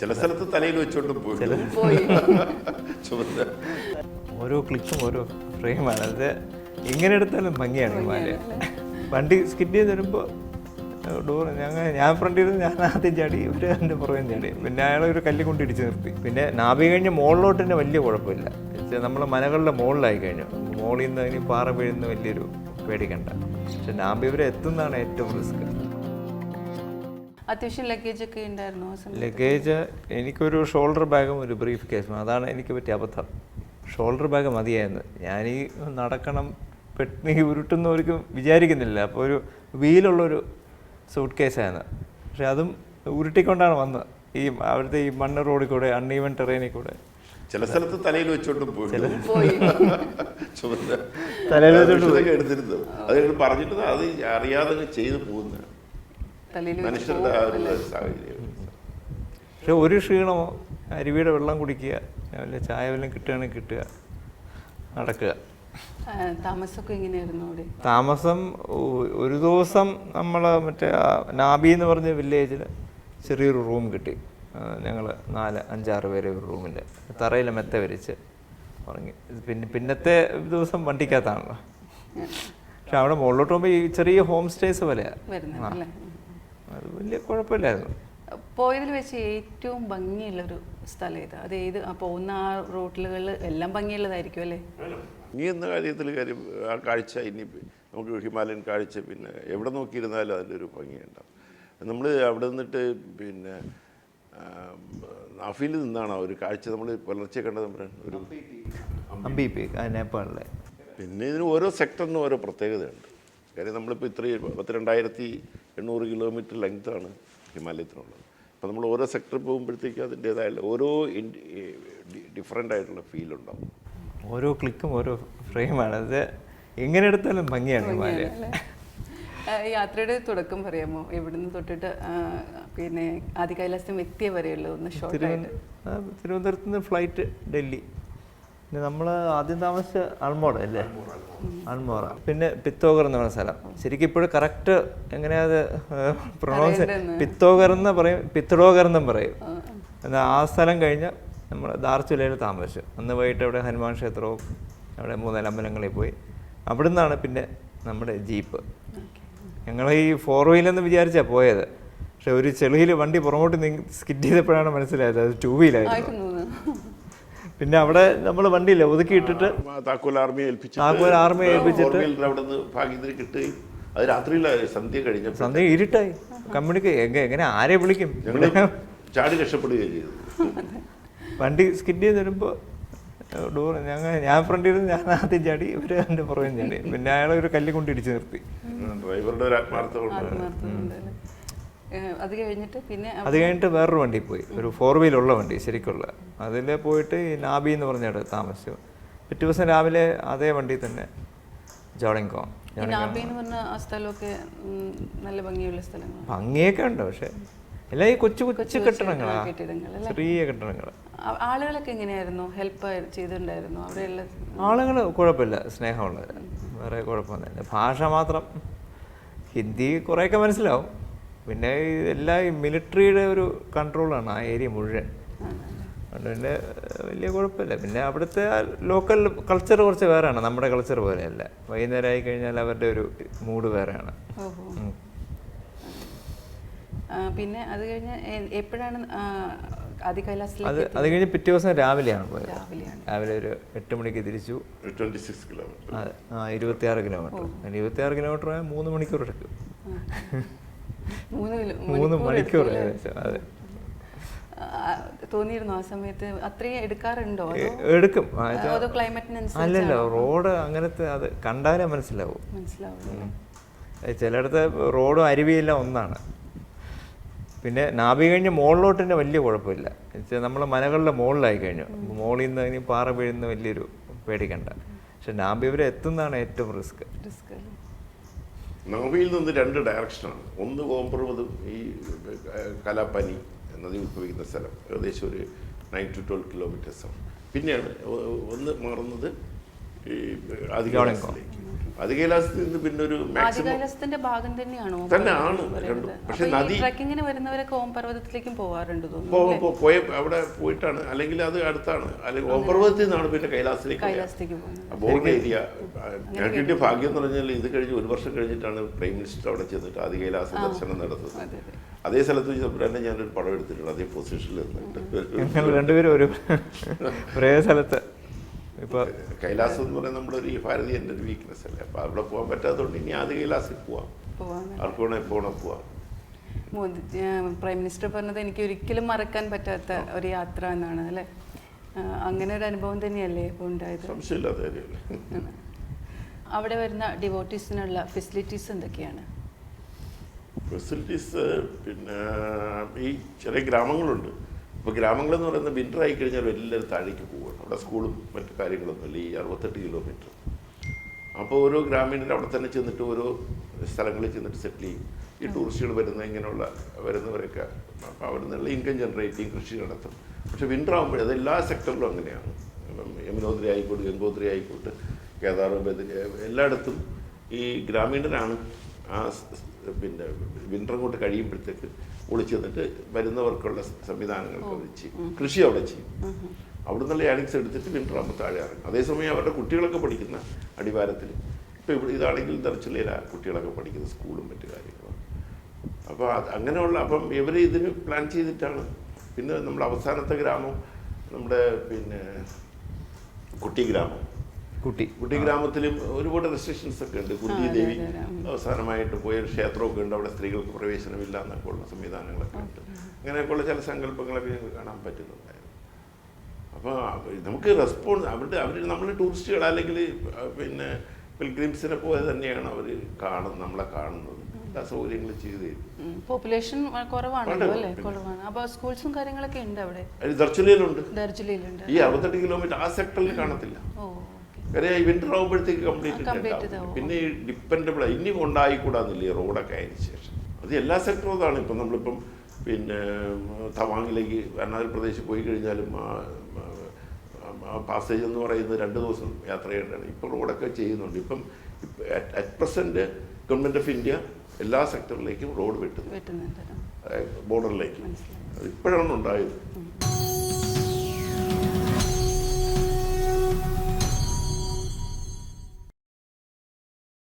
ചില സ്ഥലത്ത് തലയിൽ വെച്ചോണ്ട് പോയി. ചുമന്ന. ഓരോ ക്ലിക്കും ഓരോ ഫ്രെയിമാണ്. അത് എങ്ങനെ എടുത്താലും ഭംഗിയാണ് ഹിമാലയ വണ്ടി സ്കിറ്റ് ചെയ്ത് വരുമ്പോൾ ഡോർ ഞങ്ങൾ ഞാൻ ഫ്രണ്ടിൽ ചെയ്ത് ഞാൻ ആദ്യം ചാടി ഇവർ എന്റെ പുറകെ ചാടി. പിന്നെ അയാൾ ഒരു കല്ല് കൊണ്ട് ഇടിച്ച് നിർത്തി. പിന്നെ നാഭി കഴിഞ്ഞ് മുകളിലോട്ട് തന്നെ വലിയ കുഴപ്പമില്ല. നമ്മൾ മനകളുടെ മുകളിലായി കഴിഞ്ഞു. മുകളിൽ നിന്ന് ഇനി പാറ വീഴുന്ന വലിയൊരു പേടിക്കണ്ട പക്ഷെ നാഭി ഇവരെ എത്തുന്നതാണ് ഏറ്റവും റിസ്ക്. അത്യാവശ്യം ലഗേജ് ഒക്കെ ഉണ്ടായിരുന്നു ലഗേജ് എനിക്കൊരു ഷോൾഡർ ബാഗും ഒരു ബ്രീഫ് കേസും അതാണ് എനിക്ക് പറ്റിയ അബദ്ധം. ഷോൾഡർ ബാഗ് മതിയായിരുന്നു. ഞാനീ നടക്കണം പെട്ടെന്ന് ഈ ഉരുട്ടുന്നവർക്കും വിചാരിക്കുന്നില്ല. അപ്പോൾ ഒരു വീലുള്ളൊരു സൂട്ട് കേസായിരുന്നു പക്ഷെ അതും ഉരുട്ടിക്കൊണ്ടാണ് വന്നത്. ഈ അവിടുത്തെ ഈ മണ്ണ് റോഡിൽ കൂടെ അൺഈവൻ ടെറേനിൽ കൂടെ. ചില സ്ഥലത്ത് തലയിൽ വെച്ചോണ്ട് പോയി. തലയിൽ വെച്ചോണ്ട് എടുത്തിരുന്നു. അത് പറഞ്ഞിട്ട് അത് അറിയാതെ ചെയ്തു പോകുന്ന മനുഷ്യരുടെ ആ ഒരു സാഹചര്യം. പക്ഷെ ഒരു ക്ഷീണമോ അരുവിയുടെ വെള്ളം കുടിക്കുക ചായ വല്ലതും കിട്ടുകയാണെങ്കിൽ കിട്ടുക നടക്കുക. താമസമൊക്കെ എങ്ങനെയായിരുന്നു അവിടെ? താമസം ഒരു ദിവസം നമ്മൾ മറ്റേ നാബി എന്ന് പറഞ്ഞ വില്ലേജിൽ ചെറിയൊരു റൂം കിട്ടി. ഞങ്ങൾ നാല് അഞ്ചാറ് പേര് ഒരു റൂമിന്റെ തറയിൽ മെത്ത വിരിച്ച് ഉറങ്ങി. പിന്നെ പിന്നത്തെ ദിവസം വണ്ടിക്കകത്താണല്ലോ. പക്ഷെ അവിടെ മുകളിലോട്ട് പോകുമ്പോൾ ഈ ചെറിയ ഹോം സ്റ്റേസ് പോലെയാണ് അല്ലേ? അത് വലിയ കുഴപ്പമില്ലായിരുന്നു. പോയതിൽ വെച്ച് ഏറ്റവും ഭംഗിയുള്ളൊരു സ്ഥലം ഏതാ? അത് ഏത് പോകുന്ന ആ റൂട്ടുകളിൽ എല്ലാം ഭംഗിയുള്ളതായിരിക്കും അല്ലേ? നീ എന്ന കാര്യത്തിൽ കാര്യം ആ കാഴ്ച ഇനി നമുക്ക് ഹിമാലയൻ കാഴ്ച പിന്നെ എവിടെ നോക്കിയിരുന്നാലും അതിന്റെ ഒരു ഭംഗിയുണ്ടാവും. നമ്മൾ അവിടെ നിന്നിട്ട് പിന്നെ നാഫിൽ നിന്നാണ് ആ ഒരു കാഴ്ച നമ്മൾ പുലർച്ചെ കണ്ടത് നമ്മുടെ ഒരു നേപ്പാളിലെ. പിന്നെ ഇതിന് ഓരോ സെക്ടറിനും ഓരോ പ്രത്യേകതയുണ്ട്. കാര്യം നമ്മളിപ്പോൾ ഇത്രയും പത്തിരണ്ടായിരത്തി എണ്ണൂറ് കിലോമീറ്റർ ലെങ്ത്താണ് ഹിമാലയത്തിനുള്ളത്. അപ്പോൾ നമ്മൾ ഓരോ സെക്ടറിൽ പോകുമ്പോഴത്തേക്കും അതിന്റേതായ ഓരോ ഡിഫറെന്റ് ആയിട്ടുള്ള ഫീൽ ഉണ്ടാവും. ഓരോ ക്ലിക്കും ഓരോ ഫ്രെയിമാണ് അത് എങ്ങനെ എടുത്താലും ഭംഗിയാണ് ഹിമാലയ. യാത്രയുടെ തുടക്കം പറയാമോ? എവിടുന്ന് തൊട്ടിട്ട് പിന്നെ ആദ്യ കൈലാസം എത്തിയ വരെയുള്ള ഒന്ന് ഷോർട്ടായിട്ട് ആ, തിരുവനന്തപുരത്ത് നിന്ന് ഫ്ലൈറ്റ് ഡൽഹി. പിന്നെ നമ്മൾ ആദ്യം താമസിച്ച അൾമോറ അല്ലേ അൾമോറ പിന്നെ പിത്തോഗർ എന്ന് പറയുന്ന സ്ഥലം. ശരിക്കും ഇപ്പോഴും കറക്റ്റ് എങ്ങനെയാ അത് പ്രൊണൗൺസ്. പിത്തോഗർ എന്ന് പറയും പിത്തഡോഗർ എന്നും പറയും. എന്നാൽ ആ. സ്ഥലം കഴിഞ്ഞ് നമ്മൾ ദാർച്ചുലയിൽ താമസിച്ചു. അന്ന് വൈകിട്ട് അവിടെ ഹനുമാൻ ക്ഷേത്രവും അവിടെ മൂന്നാൽ അമ്പലങ്ങളിൽ പോയി. അവിടെ നിന്നാണ് പിന്നെ നമ്മുടെ ജീപ്പ്. ഞങ്ങൾ ഈ ഫോർ വീലെന്ന് വിചാരിച്ചാ പോയത്. പക്ഷെ ഒരു ചെളിയിൽ വണ്ടി പുറകോട്ട് സ്കിറ്റ് ചെയ്തപ്പോഴാണ് മനസ്സിലായത്. അത് ടൂ വീലായിരുന്നു. പിന്നെ അവിടെ നമ്മൾ വണ്ടിയില്ല ഒതുക്കി ഇട്ടിട്ട് താക്കോൽ ആർമിയെ ഏൽപ്പിച്ചു താക്കോൽ ആർമിയെ ഏൽപ്പിച്ചിട്ട് അവിടെ നിന്ന് ഭാഗ്യത്തിന് കിട്ടുകയും അത് രാത്രിയില സന്ധ്യ കഴിഞ്ഞപ്പോൾ സന്ധ്യ ഇരുട്ടായി. കമ്മ്യൂണിക്കേ എങ്ങനെ ആരെ വിളിക്കും? ചാടി രക്ഷപ്പെടുകയും ചെയ്തു. വണ്ടി സ്കിഡ് ചെയ്ത് വരുമ്പോൾ ഡോർ ഞങ്ങൾ ഞാൻ ഫ്രണ്ടിൽ നിന്ന് ഞാൻ ആദ്യം ചാടി ഇവർ എന്റെ പുറകെ ചാടി. പിന്നെ അയാളെ ഒരു കല്ല് കൊണ്ട് ഇടിച്ചു നിർത്തി. ഡ്രൈവറുടെ ഒരു ആത്മാർത്ഥമുണ്ട് അത് കഴിഞ്ഞിട്ട് പിന്നെ അത് കഴിഞ്ഞിട്ട് വേറൊരു വണ്ടി പോയി. ഒരു ഫോർ വീലുള്ള വണ്ടി ശരിക്കുള്ള. അതിൽ പോയിട്ട് ഈ നാബി എന്ന് പറഞ്ഞിട്ട് താമസിച്ചു പിറ്റേ ദിവസം രാവിലെ അതേ വണ്ടി തന്നെ ജോളിങ്കോം നല്ല ഭംഗിയുള്ള സ്ഥലങ്ങൾ ഭംഗിയൊക്കെ ഉണ്ട് പക്ഷെ. എല്ലാ ഈ കൊച്ചു കൊച്ചു കെട്ടിടങ്ങളാ? ചെറിയ കെട്ടിടങ്ങൾ ആളുകളൊക്കെ എങ്ങനെയായിരുന്നു? ഹെൽപ്പ് ചെയ്തിട്ടുണ്ടായിരുന്നു? അവിടെയുള്ള ആളുകൾ കുഴപ്പമില്ല സ്നേഹമുള്ളത്. വേറെ കുഴപ്പമൊന്നുമില്ല. ഭാഷ മാത്രം ഹിന്ദി കുറേയൊക്കെ മനസ്സിലാവും. പിന്നെ ഇതെല്ലാം എല്ലാ ഈ മിലിറ്ററിയുടെ ഒരു കൺട്രോളാണ് ആ ഏരിയ മുഴുവൻ. അതുകൊണ്ട് പിന്നെ വലിയ കുഴപ്പമില്ല. പിന്നെ അവിടുത്തെ ലോക്കൽ കൾച്ചർ കുറച്ച് വേറെയാണ്. നമ്മുടെ കൾച്ചർ പോലെയല്ല. വൈകുന്നേരം ആയി കഴിഞ്ഞാൽ അവരുടെ ഒരു മൂഡ് വേറെയാണ്. ഓഹോ. പിന്നെ അത് കഴിഞ്ഞ് എപ്പോഴാണ് അത് അത് കഴിഞ്ഞ് പിറ്റേ ദിവസം രാവിലെയാണ് പോയത്. രാവിലെയാണ്. രാവിലെ ഒരു എട്ട് മണിക്ക് തിരിച്ചു. ട്വന്റി സിക്സ് കിലോമീറ്റർ ആ, ആ ഇരുപത്തിയാറ് കിലോമീറ്റർ ഇരുപത്തിയാറ് കിലോമീറ്റർ ആയാൽ മൂന്ന് മണിക്കൂർ എടുക്കും. മൂന്ന് മണിക്കൂർ? അതെ. തോന്നിയിരുന്നു ആ സമയത്ത്? അത്രയും എടുക്കാറുണ്ടോ? എടുക്കും. അല്ലല്ലോ റോഡ് അങ്ങനത്തെ അത് കണ്ടാലേ മനസ്സിലാവും. മനസ്സിലാവും ചിലയിടത്ത് റോഡും അരുവിയെല്ലാം ഒന്നാണ്. പിന്നെ നാഭി കഴിഞ്ഞ് മുകളിലോട്ട് തന്നെ വലിയ കുഴപ്പമില്ല. നമ്മൾ മലകളുടെ മുകളിലായി കഴിഞ്ഞു. മുകളിൽ നിന്ന് ഇനി പാറ വീഴുന്ന വലിയൊരു പേടിക്കണ്ട പക്ഷെ നാഭി വരെ എത്തുന്നതാണ് ഏറ്റവും റിസ്ക്. റിസ്ക് നാവിയിൽ നിന്ന് രണ്ട് ഡയറക്ഷനാണ്. ഒന്ന് ഓംപ്രവതും ഈ കലാപ്പനി നദി ഉത്ഭവിക്കുന്ന സ്ഥലം. ഏകദേശം ഒരു നയൻ ടു ട്വൽവ് കിലോമീറ്റേഴ്സാണ് പിന്നെയാണ് ഒന്ന് മാറുന്നത് ഈ ആദിവാസിലേക്ക് ആദികൈലാസത്തിൽ നിന്ന് പിന്നെ ഒരു ആദികൈലാസത്തിന്റെ ഭാഗം തന്നെയാണോ തന്നെ ആണ് രണ്ടും. പക്ഷെ നദി ട്രക്കിങ്ങിന് വരുന്നവരൊക്കെ ഓം പർവതത്തിലേക്കും പോവാറുണ്ട് തോന്നുന്നു പോ- പോ- പോയ അവിടെ പോയിട്ടാണ്. അല്ലെങ്കിൽ അത് അടുത്താണ്. അല്ലെങ്കിൽ ഓം പർവതത്തിൽ നിന്നാണ് പിന്നെ കൈലാസത്തിലേക്ക് പോയത്. കൈലാസത്തേക്ക് പോകുന്നത്. ബോർഡ് ഏരിയ ഞങ്ങൾക്ക് കിട്ടിയ ഭാഗ്യം എന്ന് പറഞ്ഞാൽ ഇത് കഴിഞ്ഞ് ഒരു വർഷം കഴിഞ്ഞിട്ടാണ് പ്രൈം മിനിസ്റ്റർ അവിടെ ചെന്നിട്ട് ആദ്യ കൈലാസ ദർശനം നടത്തുന്നത്. അതെ സ്ഥലത്ത് വെച്ച് തന്നെ ഞാനൊരു പടം എടുത്തിട്ടുണ്ട് അതേ പൊസിഷനിൽ നിന്നിട്ട്. രണ്ടുപേരും ഒരു ഒരേ സ്ഥലത്ത്. ഇപ്പോൾ കൈലാസം എന്ന് പറയുന്നത് നമ്മുടെ ഒരു ഭാരതീയന്റെ ഒരു വീക്ക്നെസ് അല്ലേ? അപ്പോൾ അവിടെ പോകാൻ പറ്റാത്തതുകൊണ്ട് ഇനി ആദ്യ കൈലാസിൽ പോവാം. ആർക്ക് വേണേൽ പോകണം പോവാം. മോദി പ്രൈം മിനിസ്റ്റർ പറഞ്ഞത് എനിക്ക് ഒരിക്കലും മറക്കാൻ പറ്റാത്ത ഒരു യാത്ര എന്നാണ് അല്ലേ? അങ്ങനെ ഒരു അനുഭവം തന്നെയല്ലേ ഇപ്പോൾ ഉണ്ടായത്? സംശയമില്ലാത്ത കാര്യമല്ലേ? അവിടെ വരുന്ന ഡിവോട്ടീസിനുള്ള ഫെസിലിറ്റീസ് എന്തൊക്കെയാണ്? ഫെസിലിറ്റീസ് പിന്നെ ഈ ചെറിയ ഗ്രാമങ്ങളുണ്ട്. ഇപ്പൊ ഗ്രാമങ്ങളെന്ന് പറയുന്നത് വിന്റർ ആയി കഴിഞ്ഞാൽ എല്ലാവരും താഴേക്ക് പോവുകയാണ് അവിടെ സ്കൂളും മറ്റു കാര്യങ്ങളൊന്നുമില്ല ഈ അറുപത്തെട്ട് കിലോമീറ്റർ. അപ്പോൾ ഓരോ ഗ്രാമീണർ അവിടെ തന്നെ ചെന്നിട്ട് ഓരോ സ്ഥലങ്ങളിൽ ചെന്നിട്ട് സെറ്റിൽ ചെയ്യും. ഈ ടൂറിസ്റ്റുകൾ വരുന്ന ഇങ്ങനെയുള്ള വരുന്നവരൊക്കെ അപ്പോൾ അവിടെ നിന്നുള്ള ഇൻകം ജനറേറ്റ് ചെയ്യും കൃഷി നടത്തും. പക്ഷെ വിന്റർ ആകുമ്പോഴേ അത് എല്ലാ സെക്ടറിലും അങ്ങനെയാണ് യമുനോത്രി ആയിക്കോട്ടെ ഗംഗോത്രി ആയിക്കോട്ടെ കേദാർ ബദരി എല്ലായിടത്തും ഈ ഗ്രാമീണരാണ് ആ പിന്നെ വിന്റർ കൊണ്ട് കഴിയുമ്പോഴത്തേക്ക് ഒളിച്ചു നിന്നിട്ട് വരുന്നവർക്കുള്ള സംവിധാനങ്ങൾക്ക് അവർ ചെയ്യും. കൃഷി അവിടെ ചെയ്യും. അവിടെ നിന്നുള്ള ഏണിങ്സ് എടുത്തിട്ട് വിന്റർ ആകുമ്പോൾ താഴെ ഇറങ്ങും. അതേസമയം അവരുടെ കുട്ടികളൊക്കെ പഠിക്കുന്ന അടിവാരത്തിൽ ഇപ്പോൾ ഇവിടെ ഇതാണെങ്കിൽ തെറച്ചില്ല കുട്ടികളൊക്കെ പഠിക്കുന്ന സ്കൂളും മറ്റു കാര്യങ്ങളും. അപ്പോൾ അത് അങ്ങനെയുള്ള അപ്പം ഇവർ ഇതിന് പ്ലാൻ ചെയ്തിട്ടാണ്. പിന്നെ നമ്മുടെ അവസാനത്തെ ഗ്രാമം നമ്മുടെ പിന്നെ കുട്ടി ഗ്രാമം. കുട്ടി. കുട്ടി ഗ്രാമത്തിലും ഒരുപാട് റെസ്ട്രിക്ഷൻസ് ഒക്കെ ഉണ്ട്. കുട്ടി ദേവി. അവസാനമായിട്ട് പോയ ഒരു ക്ഷേത്രമൊക്കെ ഉണ്ട്. അവിടെ സ്ത്രീകൾക്ക് പ്രവേശനമില്ല എന്നൊക്കെ ഉള്ള സംവിധാനങ്ങളൊക്കെ ഉണ്ട്. അങ്ങനെയൊക്കെയുള്ള ചില സങ്കല്പങ്ങളൊക്കെ ഞങ്ങൾക്ക് കാണാൻ പറ്റുന്നുണ്ടായിരുന്നു അപ്പോൾ നമുക്ക് റെസ്പോൺസ് അവരുടെ അവർ നമ്മൾ ടൂറിസ്റ്റുകൾ അല്ലെങ്കിൽ പിന്നെ പിൽഗ്രിംസിനെ പോലെ തന്നെയാണ് അവർ കാണുന്നത് നമ്മളെ കാണുന്നത്. എല്ലാ സൗകര്യങ്ങളും ചെയ്തു തരും. പോപ്പുലേഷൻ കുറവാണല്ലോ അല്ലേ? കുറവാണ്. അപ്പോൾ സ്കൂൾസും കാര്യങ്ങളൊക്കെ ഉണ്ട് അവിടെ? അത് ദർച്ചലയിലുണ്ട് ഈ അറുപത്തെട്ട് കിലോമീറ്റർ ആ സെക്ടറിൽ കാണത്തില്ല. കാര്യം ഈ വിന്റർ ആകുമ്പോഴത്തേക്ക് കംപ്ലീറ്റ് പിന്നെ ഈ ഡിപ്പെൻഡബിൾ ഇനി ഉണ്ടായിക്കൂടാന്നില്ല ഈ റോഡൊക്കെ അതിന് ശേഷം. അത് എല്ലാ സെക്ടറും അതാണ് ഇപ്പം നമ്മളിപ്പം പിന്നെ തവാങ്ങിലേക്ക് അരുണാചൽ പ്രദേശിൽ പോയി കഴിഞ്ഞാലും പാസേജ് എന്ന് പറയുന്നത് രണ്ട് ദിവസം യാത്ര ചെയ്യേണ്ടതാണ്. ഇപ്പോൾ റോഡൊക്കെ ചെയ്യുന്നുണ്ട്. ഇപ്പം at present government of India എല്ലാ സെക്ടറിലേക്കും റോഡ് വെട്ടുന്നു. ബോർഡറിലേക്ക്. ഇപ്പോഴാണ് ഉണ്ടായത്.